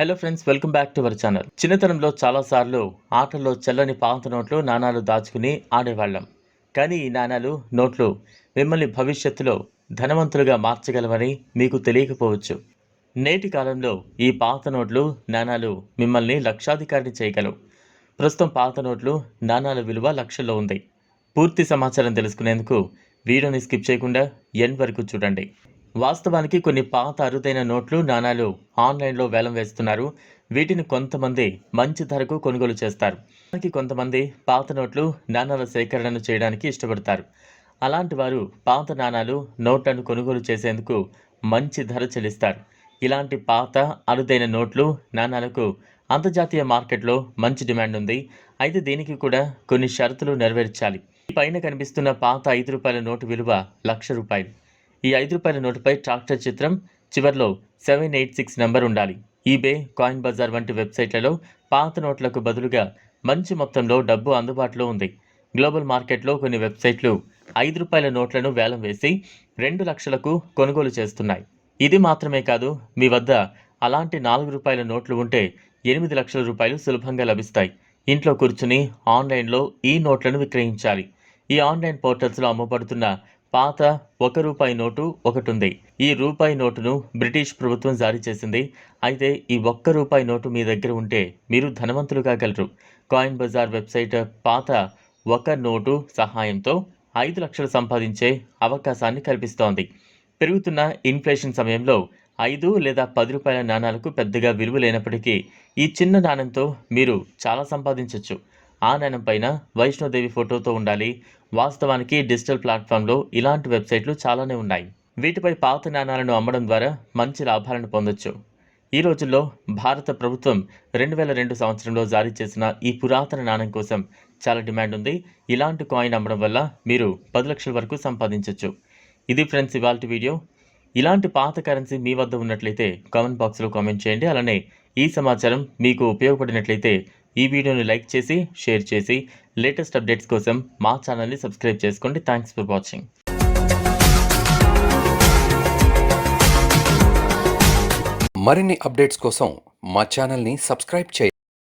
Hello friends welcome back to our channel చిన్నతనంలో చాలాసార్లు ఆటల్లో చల్లని పాత నోట్లు నాణాలు దాచుకుని ఆడేవాళ్ళం. కానీ ఈ నాణాలు నోట్లు మిమ్మల్ని భవిష్యత్తులో ధనవంతులుగా మార్చగలవని మీకు తెలియకపోవచ్చు. నేటి కాలంలో ఈ పాత నోట్లు నాణాలు మిమ్మల్ని లక్షాధికారిని చేయగలవు. ప్రస్తుతం పాత నోట్లు నాణాల విలువ లక్షల్లో ఉంది. పూర్తి సమాచారం తెలుసుకునేందుకు వీడియోని స్కిప్ చేయకుండా ఎండ్ వరకు చూడండి. వాస్తవానికి కొన్ని పాత అరుదైన నోట్లు నాణాలు ఆన్లైన్లో వేలం వేస్తున్నారు. వీటిని కొంతమంది మంచి ధరకు కొనుగోలు చేస్తారు. మనకి కొంతమంది పాత నోట్లు నాణాల సేకరణను చేయడానికి ఇష్టపడతారు. అలాంటి వారు పాత నాణాలు నోట్లను కొనుగోలు చేసేందుకు మంచి ధర చెల్లిస్తారు. ఇలాంటి పాత అరుదైన నోట్లు నాణాలకు అంతర్జాతీయ మార్కెట్లో మంచి డిమాండ్ ఉంది. అయితే దీనికి కూడా కొన్ని షరతులు నెరవేర్చాలి. ఈ పైన కనిపిస్తున్న పాత ఐదు రూపాయల నోటు విలువ లక్ష రూపాయలు. ఈ ఐదు రూపాయల నోటుపై ట్రాక్టర్ చిత్రం చివర్లో సెవెన్ ఎయిట్ సిక్స్ నెంబర్ ఉండాలి. ఈబే కాయిన్ బజార్ వంటి వెబ్సైట్లలో పాత నోట్లకు బదులుగా మంచి మొత్తంలో డబ్బు అందుబాటులో ఉంది. గ్లోబల్ మార్కెట్లో కొన్ని వెబ్సైట్లు ఐదు రూపాయల నోట్లను వేలం వేసి రెండు లక్షలకు కొనుగోలు చేస్తున్నాయి. ఇది మాత్రమే కాదు మీ వద్ద అలాంటి నాలుగు రూపాయల నోట్లు ఉంటే ఎనిమిది లక్షల రూపాయలు సులభంగా లభిస్తాయి. ఇంట్లో కూర్చుని ఆన్లైన్లో ఈ నోట్లను విక్రయించాలి. ఈ ఆన్లైన్ పోర్టల్స్లో అమ్మబడుతున్న పాత ఒక రూపాయి నోటు ఒకటి ఉంది ఈ రూపాయి నోటును బ్రిటిష్ ప్రభుత్వం జారీ చేసింది. అయితే ఈ ఒక్క రూపాయి నోటు మీ దగ్గర ఉంటే మీరు ధనవంతులు కాగలరు కాయిన్ బజార్ వెబ్సైట్ పాత ఒక నోటు సహాయంతో ఐదు లక్షలు సంపాదించే అవకాశాన్ని కల్పిస్తోంది. పెరుగుతున్న ఇన్ఫ్లేషన్ సమయంలో ఐదు లేదా పది రూపాయల నాణాలకు పెద్దగా విలువ లేనప్పటికీ ఈ చిన్న నాణ్యంతో మీరు చాలా సంపాదించవచ్చు ఆ పైన వైష్ణోదేవి ఫోటోతో ఉండాలి. వాస్తవానికి డిజిటల్ ప్లాట్ఫామ్లో ఇలాంటి వెబ్సైట్లు చాలానే ఉన్నాయి. వీటిపై పాత నాణాలను అమ్మడం ద్వారా మంచి లాభాలను పొందొచ్చు. ఈ రోజుల్లో భారత ప్రభుత్వం రెండు వేల రెండు సంవత్సరంలో జారీ చేసిన ఈ పురాతన నాణం కోసం చాలా డిమాండ్ ఉంది. ఇలాంటి కాయిన్ అమ్మడం వల్ల మీరు పది లక్షల వరకు సంపాదించవచ్చు ఇది ఫ్రెండ్స్ ఇవాళ వీడియో. ఇలాంటి పాత కరెన్సీ మీ వద్ద ఉన్నట్లయితే కామెంట్ బాక్స్లో కామెంట్ చేయండి. అలానే ఈ సమాచారం మీకు ఉపయోగపడినట్లయితే ఈ వీడియోని లైక్ చేసి షేర్ చేసి లేటెస్ట్ అప్డేట్స్ కోసం మా ఛానల్ని సబ్స్క్రైబ్ చేసుకోండి. థ్యాంక్స్ ఫర్ వాచింగ్ మరిన్ని అప్డేట్స్ కోసం మా ఛానల్ని సబ్స్క్రైబ్ చేయండి.